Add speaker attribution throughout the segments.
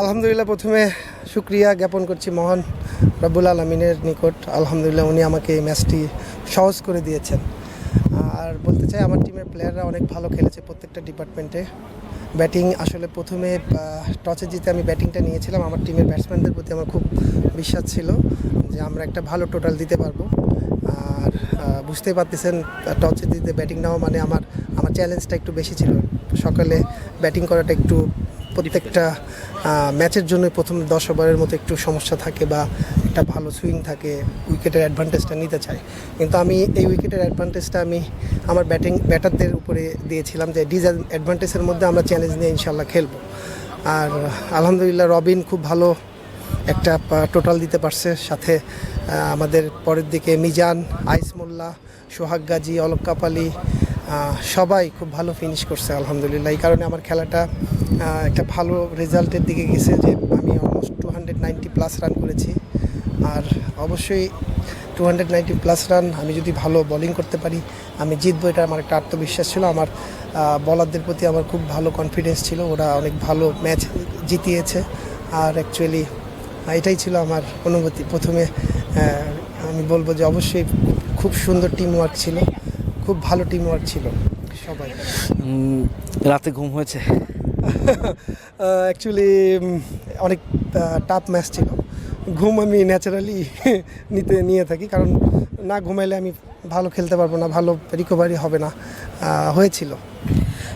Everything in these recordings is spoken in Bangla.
Speaker 1: আলহামদুলিল্লাহ, প্রথমে শুক্রিয়া জ্ঞাপন করছি মহান রব্বুল আলমিনের নিকট। আলহামদুলিল্লাহ, উনি আমাকে এই ম্যাচটি সহজ করে দিয়েছেন। আর বলতে চাই, আমার টিমের প্লেয়াররা অনেক ভালো খেলেছে প্রত্যেকটা ডিপার্টমেন্টে ব্যাটিং আসলে প্রথমে টসে জিতে আমি ব্যাটিংটা নিয়েছিলাম। আমার টিমের ব্যাটসম্যানদের প্রতি আমার খুব বিশ্বাস ছিল যে আমরা একটা ভালো টোটাল দিতে পারব। আর বুঝতেই পারতেছেন, টসে জিতে ব্যাটিং নেওয়া মানে আমার আমার চ্যালেঞ্জটা একটু বেশি ছিল। সকালে ব্যাটিং করাটা একটু প্রত্যেকটা ম্যাচের জন্য প্রথম দশ ওভারের মতো একটু সমস্যা থাকে বা একটা ভালো সুইং থাকে, উইকেটের অ্যাডভান্টেজটা নিতে চাই কিন্তু আমি এই উইকেটের অ্যাডভান্টেজটা আমি আমার ব্যাটিং ব্যাটারদের উপরে দিয়েছিলাম যে ডিজ অ্যাডভান্টেজের মধ্যে আমরা চ্যালেঞ্জ নিয়ে ইনশাল্লাহ খেলব। আর আলহামদুলিল্লাহ রবিন খুব ভালো একটা টোটাল দিতে পারছে। সাথে আমাদের পরের দিকে মিজান আইস মোল্লা সোহাগ গাজী, অলক কাপালি সবাই খুব ভালো ফিনিশ করছে, আলহামদুলিল্লাহ। এই কারণে আমার খেলাটা একটা ভালো রেজাল্টের দিকে গেছে যে আমি almost two hundred ninety plus run করেছি। আর অবশ্যই two hundred ninety plus run আমি যদি ভালো বোলিং করতে পারি, আমি জিতবো, এটা আমার একটা আত্মবিশ্বাস ছিল। আমার বলারদের প্রতি আমার খুব ভালো কনফিডেন্স ছিল, ওরা অনেক ভালো ম্যাচ জিতিয়েছে। আর অ্যাকচুয়ালি এটাই ছিল আমার অনুভূতি। প্রথমে আমি বলব যে অবশ্যই খুব সুন্দর টিম ওয়ার্ক ছিল। খুব ভালো টিম ওয়ার্ক ছিল সবাই।
Speaker 2: রাতে ঘুম হয়েছে?
Speaker 1: অ্যাকচুয়ালি অনেক টাফ ম্যাচ ছিল। ঘুম আমি ন্যাচারালি নিতে নিয়ে থাকি কারণ না ঘুমাইলে আমি ভালো খেলতে পারব না ভালো রিকভারি হবে না হয়েছিল।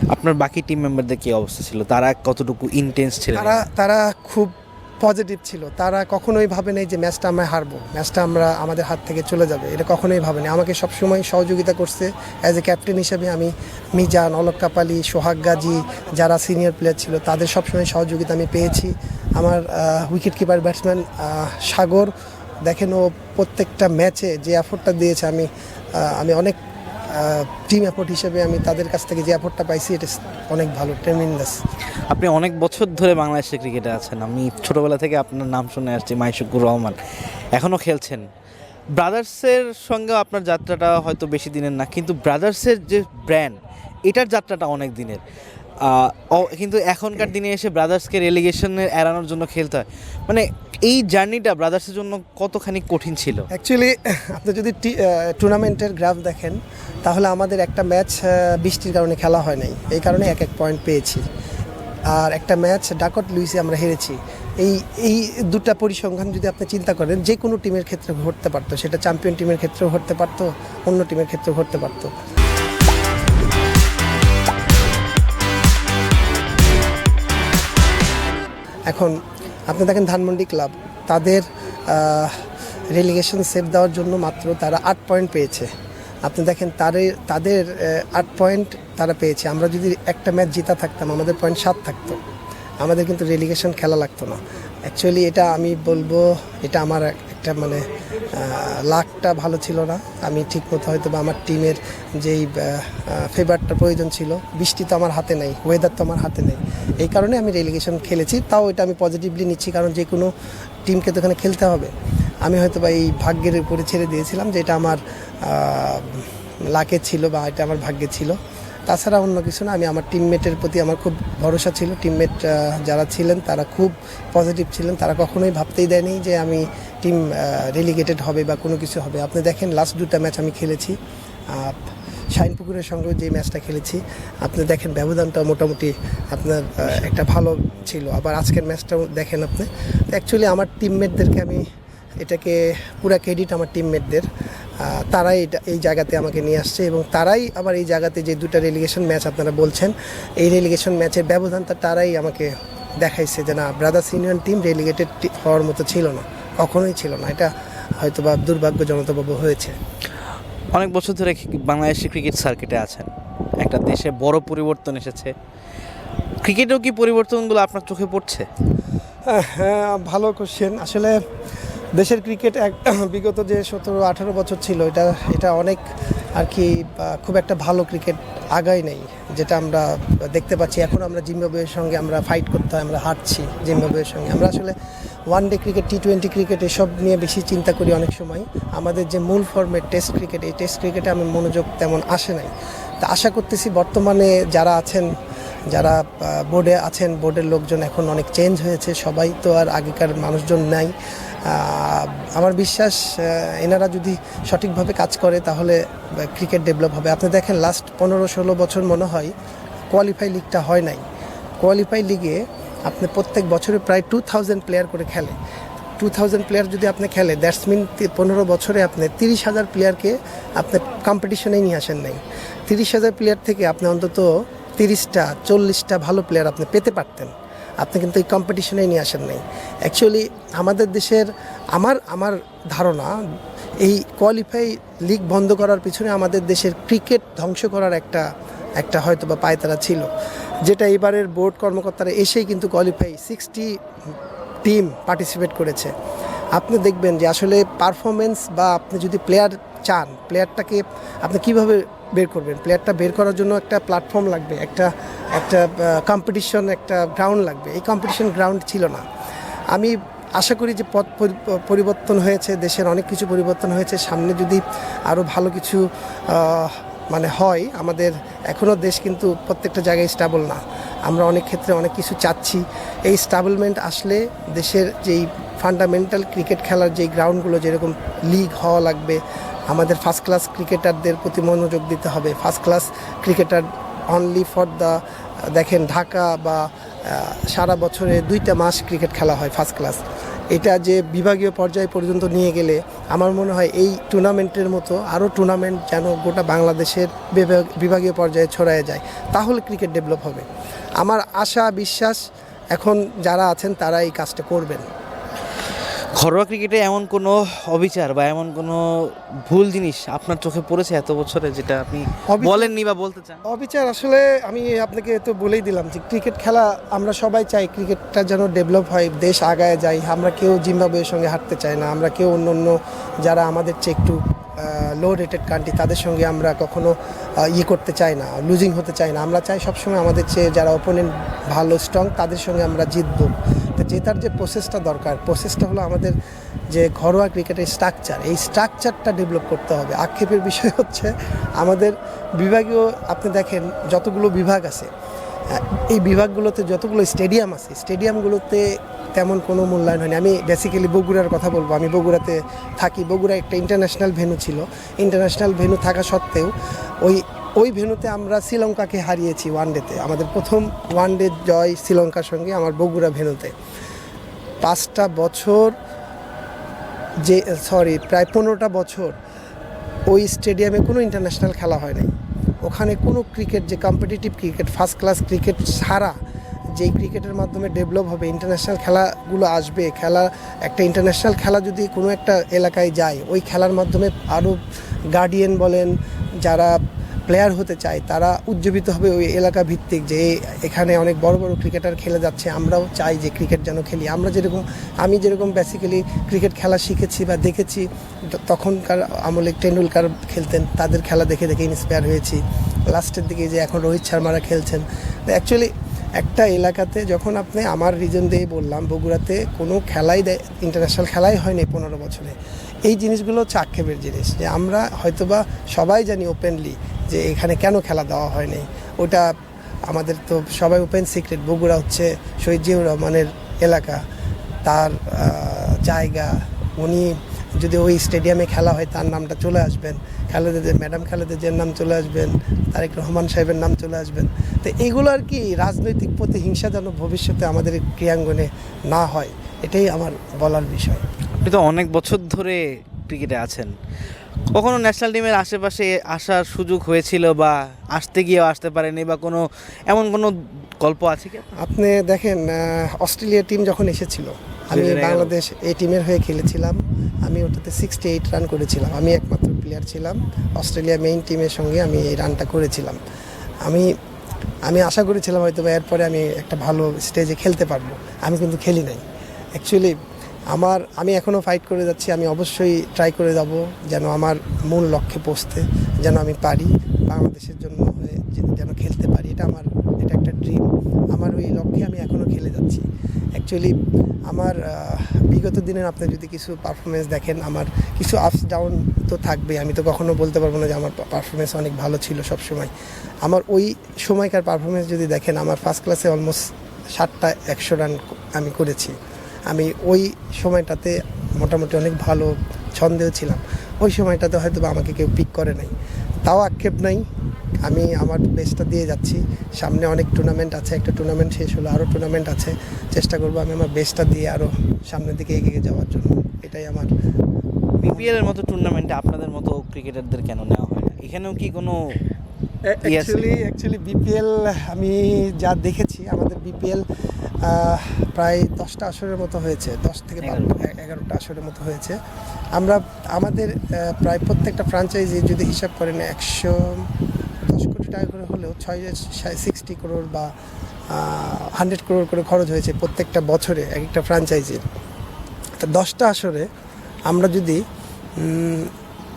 Speaker 2: আপনার বাকি টিম মেম্বারদের কি অবস্থা ছিল? তারা কতটুকু ইন্টেন্স ছিল?
Speaker 1: তারা তারা খুব পজিটিভ ছিল। তারা কখনোই ভাবে নাই যে ম্যাচটা আমরা হারবো, ম্যাচটা আমরা আমাদের হাত থেকে চলে যাবে। এটা কখনোই ভাবে ভাবেনি আমাকে সবসময় সহযোগিতা করছে। অ্যাজ এ ক্যাপ্টেন হিসেবে আমি মিজান, অলক কাপালি, সোহাগ গাজী যারা সিনিয়র প্লেয়ার ছিল, তাদের সবসময় সহযোগিতা আমি পেয়েছি। আমার উইকেট কিপার ব্যাটসম্যান সাগর, দেখেন ও প্রত্যেকটা ম্যাচে যে এফোর্টটা দিয়েছে, আমি আমি অনেক টিম অ্যাপোর্ট হিসেবে আমি তাদের কাছ থেকে যে অ্যাপোর্টটা পাইছি, এটা অনেক ভালো ট্রেমিন্দাস
Speaker 2: আপনি অনেক বছর ধরে বাংলাদেশের ক্রিকেটে আছেন। আমি ছোটোবেলা থেকে আপনার নাম শুনে আসছি, মাইশুকুর রহমান। এখনও খেলছেন। ব্রাদার্সের সঙ্গে আপনার যাত্রাটা হয়তো বেশি দিনের না, কিন্তু ব্রাদার্সের যে ব্র্যান্ড এটার যাত্রাটা অনেক দিনের। কিন্তু এখনকার দিনে এসে ব্রাদার্সকে রেলিগেশনের এড়ানোর জন্য খেলতে হয়। মানে এই জার্নিটা ব্রাদার্সের জন্য কতখানি কঠিন ছিল?
Speaker 1: অ্যাকচুয়ালি আপনি যদি টুর্নামেন্টের গ্রাফ দেখেন তাহলে আমাদের একটা ম্যাচ বৃষ্টির কারণে খেলা হয় নাই। এই কারণে এক এক পয়েন্ট পেয়েছি। আর একটা ম্যাচ ডাকট লুইসে আমরা হেরেছি। এই এই দুটা পরিসংখ্যান যদি আপনি চিন্তা করেন যে কোনো টিমের ক্ষেত্রে ঘটতে পারতো। সেটা চ্যাম্পিয়ন টিমের ক্ষেত্রেও ঘটতে পারতো অন্য টিমের ক্ষেত্রেও ঘটতে পারতো। এখন আপনি দেখেন ধানমন্ডি ক্লাব, তাদের রেলিগেশন সেভ দেওয়ার জন্য মাত্র তারা আট পয়েন্ট পেয়েছে। আপনি দেখেন তাদের তাদের আট পয়েন্ট তারা পেয়েছে। আমরা যদি একটা ম্যাচ জিতা থাকতাম, আমাদের পয়েন্ট সাত থাকতো। আমাদের কিন্তু রেলিগেশন খেলা লাগতো না। অ্যাকচুয়ালি এটা আমি বলব, এটা আমার একটা মানে লাকটা ভালো ছিল না। আমি ঠিক মতো হয়তো বা আমার টিমের যেই ফেভারটা প্রয়োজন ছিল, বৃষ্টি তো আমার হাতে নেই ওয়েদার তো আমার হাতে নেই। এই কারণে আমি রেলিগেশন খেলেছি, তাও এটা আমি পজিটিভলি নিচ্ছি, কারণ যে কোনো টিমকে তো এখানে খেলতে হবে। আমি হয়তো বা এই ভাগ্যের উপরে ছেড়ে দিয়েছিলাম যে এটা আমার লাকে ছিল বা এটা আমার ভাগ্যে ছিল। তাছাড়া অন্য কিছু না, আমি আমার টিমমেটের প্রতি আমার খুব ভরসা ছিল। টিমমেট যারা ছিলেন তারা খুব পজিটিভ ছিলেন। তারা কখনোই ভাবতেই দেয়নি যে আমি টিম রেলিগেটেড হবে বা কোনো কিছু হবে। আপনি দেখেন লাস্ট দুটা ম্যাচ আমি খেলেছি। শাইনপুকুরের সঙ্গেও যে ম্যাচটা খেলেছি, আপনি দেখেন ব্যবধানটা মোটামুটি আপনার একটা ভালো ছিল। আবার আজকের ম্যাচটাও দেখেন আপনি। অ্যাকচুয়ালি আমার টিমমেটদেরকে আমি এটাকে পুরা ক্রেডিট আমার টিমমেটদের তারাই এটা এই জায়গাতে আমাকে নিয়ে আসছে এবং তারাই আবার এই জায়গাতে যে দুটা রেলিগেশন ম্যাচ আপনারা বলছেন এই রেলিগেশন ম্যাচের ব্যবধানটা তারাই আমাকে দেখাইছে যে না ব্রাদার্স ইউনিয়ন টিম রেলিগেটেড হওয়ার মতো ছিল না কখনোই ছিল না। এটা হয়তো বা দুর্ভাগ্যজনকভাবে হয়েছে।
Speaker 2: অনেক বছর ধরে ক্রিক- বাংলাদেশে ক্রিকেট সার্কিটে আছেন। একটা দেশে বড় পরিবর্তন এসেছে। ক্রিকেটেও কি পরিবর্তনগুলো আপনার চোখে পড়ছে?
Speaker 1: হ্যাঁ ভালো কোশ্চেন আসলে দেশের ক্রিকেট এক বিগত যে সতেরো, আঠারো বছর ছিল, এটা এটা অনেক আর কি খুব একটা ভালো ক্রিকেট আগাই নেই, যেটা আমরা দেখতে পাচ্ছি। এখন আমরা জিম্বাবুয়ের সঙ্গে আমরা ফাইট করতে হয়, আমরা হারছি জিম্বাবুয়ের সঙ্গে। আমরা আসলে one day cricket T twenty cricket এসব নিয়ে বেশি চিন্তা করি অনেক সময়। আমাদের যে মূল ফর্মেট টেস্ট ক্রিকেট এই টেস্ট ক্রিকেটে আমার মনোযোগ তেমন আসে নাই। তা আশা করতেছি বর্তমানে যারা আছেন, যারা বোর্ডে আছেন বোর্ডের লোকজন এখন অনেক চেঞ্জ হয়েছে। সবাই তো আর আগেকার মানুষজন নাই। আমার বিশ্বাস এনারা যদি সঠিকভাবে কাজ করে, তাহলে ক্রিকেট ডেভেলপ হবে। আপনি দেখেন লাস্ট পনেরো, ষোলো বছর মনে হয় কোয়ালিফাই লিগটা হয় নাই। কোয়ালিফাই লিগে আপনি প্রত্যেক বছরে প্রায় টু থাউজেন্ড প্লেয়ার করে খেলে। টু থাউজেন্ড প্লেয়ার যদি আপনি খেলে দ্যাটস মিন পনেরো বছরে আপনি তিরিশ হাজার প্লেয়ারকে আপনি কম্পিটিশনে নিয়ে আসেন নাই। তিরিশ হাজার প্লেয়ার থেকে আপনি অন্তত তিরিশটা, চল্লিশটা ভালো প্লেয়ার আপনি পেতে পারতেন। আপনি কিন্তু এই কম্পিটিশনে নিয়ে আসেন নাই। অ্যাকচুয়ালি আমাদের দেশের আমার আমার ধারণা এই কোয়ালিফাই লিগ বন্ধ করার পিছনে আমাদের দেশের ক্রিকেট ধ্বংস করার একটা একটা হয়তো বা পায়তারা ছিল। যেটা এবারের বোর্ড কর্মকর্তারা এসেই কিন্তু কোয়ালিফাই সিক্সটি টিম পার্টিসিপেট করেছে। আপনি দেখবেন যে আসলে পারফরমেন্স বা আপনি যদি প্লেয়ার চান প্লেয়ারটাকে আপনি কীভাবে বের করবেন? প্লেয়ারটা বের করার জন্য একটা প্ল্যাটফর্ম লাগবে, একটা একটা কম্পিটিশন একটা গ্রাউন্ড লাগবে। এই কম্পিটিশন গ্রাউন্ড ছিল না। আমি আশা করি যে পথ পরিবর্তন হয়েছে, দেশের অনেক কিছু পরিবর্তন হয়েছে। সামনে যদি আরও ভালো কিছু মানে হয়, আমাদের এখনও দেশ কিন্তু প্রত্যেকটা জায়গায় স্টাবল না। আমরা অনেক ক্ষেত্রে অনেক কিছু চাচ্ছি। এই স্টাবলমেন্ট আসলে দেশের যেই ফান্ডামেন্টাল ক্রিকেট খেলার যেই গ্রাউন্ডগুলো যেরকম লিগ হওয়া লাগবে, আমাদের ফার্স্ট ক্লাস ক্রিকেটারদের প্রতি মনোযোগ দিতে হবে। First class cricketer only for the দেখেন ঢাকা বা সারা বছরে দুইটা মাস ক্রিকেট খেলা হয় ফার্স্ট ক্লাস এটা যে বিভাগীয় পর্যায় পর্যন্ত নিয়ে গেলে আমার মনে হয় এই টুর্নামেন্টের মতো আরও টুর্নামেন্ট যেন গোটা বাংলাদেশের বিভাগ- বিভাগীয় পর্যায়ে ছড়ায় যায়, তাহলে ক্রিকেট ডেভেলপ হবে। আমার আশা, বিশ্বাস, এখন যারা আছেন তারা এই কাজটা করবেন।
Speaker 2: ঘরোয়া ক্রিকেটে এমন কোনো অবিচার বা এমন কোনো ভুল জিনিস আপনার চোখে পড়েছে এত বছরে যেটা আপনি বলেননি বা বলতে চান?
Speaker 1: অবিচার আসলে আমি আপনাকে তো বলেই দিলাম যে ক্রিকেট খেলা আমরা সবাই চাই ক্রিকেটটা যেন ডেভেলপ হয় দেশ আগায় যায় আমরা কেউ জিম্বাবুয়ের সঙ্গে হাঁটতে চাই না। আমরা কেউ অন্য অন্য যারা আমাদের চেয়ে একটু লো রেটেড কান্ট্রি তাদের সঙ্গে আমরা কখনো ইয়ে করতে চাই না লুজিং হতে চাই না। আমরা চাই সবসময় আমাদের চেয়ে যারা ওপোনেন্ট ভালো স্ট্রং তাদের সঙ্গে আমরা জিতবো। জেতার যে প্রসেসটা দরকার প্রসেসটা হলো আমাদের যে ঘরোয়া ক্রিকেটের স্ট্রাকচার এই স্ট্রাকচারটা ডেভেলপ করতে হবে। আক্ষেপের বিষয় হচ্ছে, আমাদের বিভাগীয়, আপনি দেখেন যতগুলো বিভাগ আছে এই বিভাগগুলোতে যতগুলো স্টেডিয়াম আছে স্টেডিয়ামগুলোতে তেমন কোনো মূল্যায়ন হয়নি। আমি বেসিক্যালি বগুড়ার কথা বলব। আমি বগুড়াতে থাকি। বগুড়া একটা ইন্টারন্যাশনাল ভেন্যু ছিল। ইন্টারন্যাশনাল ভেন্যু থাকা সত্ত্বেও ওই ওই ভেন্যুতে আমরা শ্রীলঙ্কাকে হারিয়েছি ওয়ানডেতে আমাদের প্রথম ওয়ানডে জয় শ্রীলঙ্কার সঙ্গে আমার বগুড়া ভেন্যুতে পাঁচটা বছর যে সরি প্রায় পনেরোটা বছর ওই স্টেডিয়ামে কোনো ইন্টারন্যাশনাল খেলা হয় নাই। ওখানে কোনো ক্রিকেট যে competitive cricket first class cricket ছাড়া যেই ক্রিকেটের মাধ্যমে ডেভেলপ হবে ইন্টারন্যাশনাল খেলাগুলো আসবে, খেলা, একটা ইন্টারন্যাশনাল খেলা যদি কোনো একটা এলাকায় যায়, ওই খেলার মাধ্যমে আরও গার্ডিয়ান বলেন, যারা প্লেয়ার হতে চায় তারা উজ্জীবিত হবে ওই এলাকা ভিত্তিক যে এখানে অনেক বড় বড় ক্রিকেটার খেলে যাচ্ছে, আমরাও চাই যে ক্রিকেট যেন খেলি। আমরা যেরকম, আমি যেরকম বেসিক্যালি ক্রিকেট খেলা শিখেছি বা দেখেছি তখনকার আমলে টেন্ডুলকার খেলতেন, তাদের খেলা দেখে দেখে ইন্সপায়ার হয়েছি। লাস্টের দিকে যে এখন রোহিত শর্মারা খেলছেন অ্যাকচুয়ালি একটা এলাকাতে যখন আপনি আমার রিজন দিয়ে বললাম, বগুড়াতে কোনো খেলাই দেয় ইন্টারন্যাশনাল খেলাই হয়নি পনেরো বছরে। এই জিনিসগুলো হচ্ছে আক্ষেপের জিনিস, যে আমরা হয়তোবা সবাই জানি ওপেনলি যে এখানে কেন খেলা দেওয়া হয়নি? ওটা আমাদের তো সবাই ওপেন সিক্রেট বগুড়া হচ্ছে শহীদ জিয়াউর রহমানের এলাকা। তার জায়গা। উনি যদি ওই স্টেডিয়ামে খেলা হয়, তার নামটা চলে আসবেন। খালেদা জিয়া ম্যাডাম খালেদা জিয়ার নাম চলে আসবেন। তারেক রহমান সাহেবের নাম চলে আসবেন। তো এগুলো আর কি রাজনৈতিক প্রতিহিংসা যেন ভবিষ্যতে আমাদের ক্রিয়াঙ্গনে না হয়। এটাই আমার বলার বিষয়।
Speaker 2: আপনি তো অনেক বছর ধরে ক্রিকেটে আছেন। কখনো ন্যাশনাল টিমের আশেপাশে আসার সুযোগ হয়েছিল বা আসতে গিয়েও আসতে পারেনি বা কোনো এমন কোনো গল্প আছে কি?
Speaker 1: আপনি দেখেন অস্ট্রেলিয়া টিম যখন এসেছিল আমি বাংলাদেশ এই টিমের হয়ে খেলেছিলাম। আমি ওটাতে সিক্সটি এইট রান করেছিলাম। আমি একমাত্র প্লেয়ার ছিলাম। অস্ট্রেলিয়া মেইন টিমের সঙ্গে আমি এই রানটা করেছিলাম। আমি আমি আশা করেছিলাম হয়তো এরপরে আমি একটা ভালো স্টেজে খেলতে পারব। আমি কিন্তু খেলি নাই। অ্যাকচুয়ালি আমার, আমি এখনও ফাইট করে যাচ্ছি, আমি অবশ্যই ট্রাই করে যাব যেন আমার মূল লক্ষ্যে পৌঁছতে, যেন আমি পারি, বাংলাদেশের জন্য হয়ে যেন খেলতে পারি। এটা আমার, এটা একটা ড্রিম আমার ওই লক্ষ্যে আমি এখনও খেলে যাচ্ছি। অ্যাকচুয়ালি আমার বিগত দিনের আপনি যদি কিছু পারফরমেন্স দেখেন, আমার কিছু আপস ডাউন তো থাকবেই। আমি তো কখনো বলতে পারব না যে আমার পারফরমেন্স অনেক ভালো ছিল সব সময় আমার ওই সময়কার পারফরমেন্স যদি দেখেন, আমার ফার্স্ট ক্লাসে অলমোস্ট ষাটটা, একশো রান আমি করেছি। আমি ওই সময়টাতে মোটামুটি অনেক ভালো ছন্দেও ছিলাম। ওই সময়টাতে হয়তো আমাকে কেউ পিক করে নাই। তাও আক্ষেপ নাই। আমি আমার বেস্টটা দিয়ে যাচ্ছি। সামনে অনেক টুর্নামেন্ট আছে। একটা টুর্নামেন্ট শেষ হলো আরও টুর্নামেন্ট আছে। চেষ্টা করব আমি আমার বেস্টটা দিয়ে আরও সামনের দিকে এগিয়ে যাওয়ার জন্য। এটাই আমার
Speaker 2: বিপিএল এর মতো টুর্নামেন্টে আপনাদের মতো ক্রিকেটারদের কেন নেওয়া হয় না? এখানেও কি কোনো
Speaker 1: অ্যাকচুয়ালি অ্যাকচুয়ালি বিপিএল আমি যা দেখেছি আমাদের বিপিএল প্রায় দশটা আসরের মতো হয়েছে দশ থেকে এগারোটা। আসরের মতো হয়েছে। আমরা আমাদের প্রায় প্রত্যেকটা ফ্রাঞ্চাইজি যদি হিসাব করেন একশো দশ কোটি টাকা করে হলেও ছয় সিক্সটি করোড় বা হান্ড্রেড করোড় করে খরচ হয়েছে প্রত্যেকটা বছরে এক একটা ফ্রাঞ্চাইজির তা দশটা আসরে আমরা যদি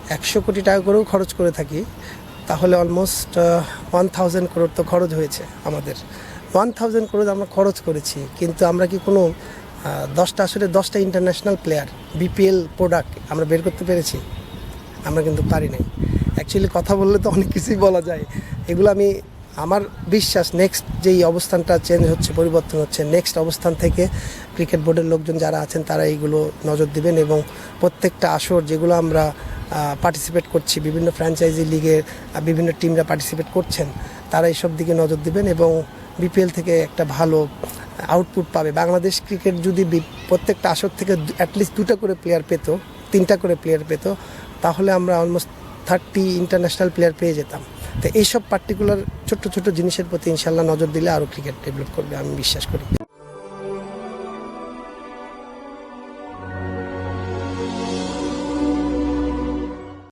Speaker 1: একশো কোটি টাকা করেও খরচ করে থাকি তাহলে অলমোস্ট ওয়ান থাউজেন্ড করোড় তো খরচ হয়েছে আমাদের। ওয়ান থাউজেন্ড করোড় আমরা খরচ করেছি, কিন্তু আমরা কি কোনো দশটা আসরে দশটা ইন্টারন্যাশনাল প্লেয়ার বিপিএল প্রোডাক্ট আমরা বের করতে পেরেছি? আমরা কিন্তু পারি নাই। অ্যাকচুয়ালি কথা বললে তো অনেক কিছুই বলা যায়। এগুলো আমি, আমার বিশ্বাস নেক্সট যেই অবস্থানটা চেঞ্জ হচ্ছে, পরিবর্তন হচ্ছে নেক্সট অবস্থান থেকে ক্রিকেট বোর্ডের লোকজন যারা আছেন, তারা এইগুলো নজর দিবেন এবং প্রত্যেকটা আসর যেগুলো আমরা পার্টিসিপেট করছি। বিভিন্ন ফ্র্যাঞ্চাইজি লিগে বিভিন্ন টিমরা পার্টিসিপেট করছেন। তারা এইসব দিকে নজর দিবেন এবং বিপিএল থেকে একটা ভালো আউটপুট পাবে। বাংলাদেশ ক্রিকেট যদি প্রত্যেকটা আসর থেকে অ্যাটলিস্ট দুটো করে প্লেয়ার পেত, তিনটা করে প্লেয়ার পেত, তাহলে আমরা অলমোস্ট থার্টি ইন্টারন্যাশনাল প্লেয়ার পেয়ে যেতাম। তো এইসব পার্টিকুলার ছোট্ট ছোট্ট জিনিসের প্রতি ইনশাল্লাহ নজর দিলে আরও ক্রিকেট ডেভেলপ করবে, আমি বিশ্বাস করি।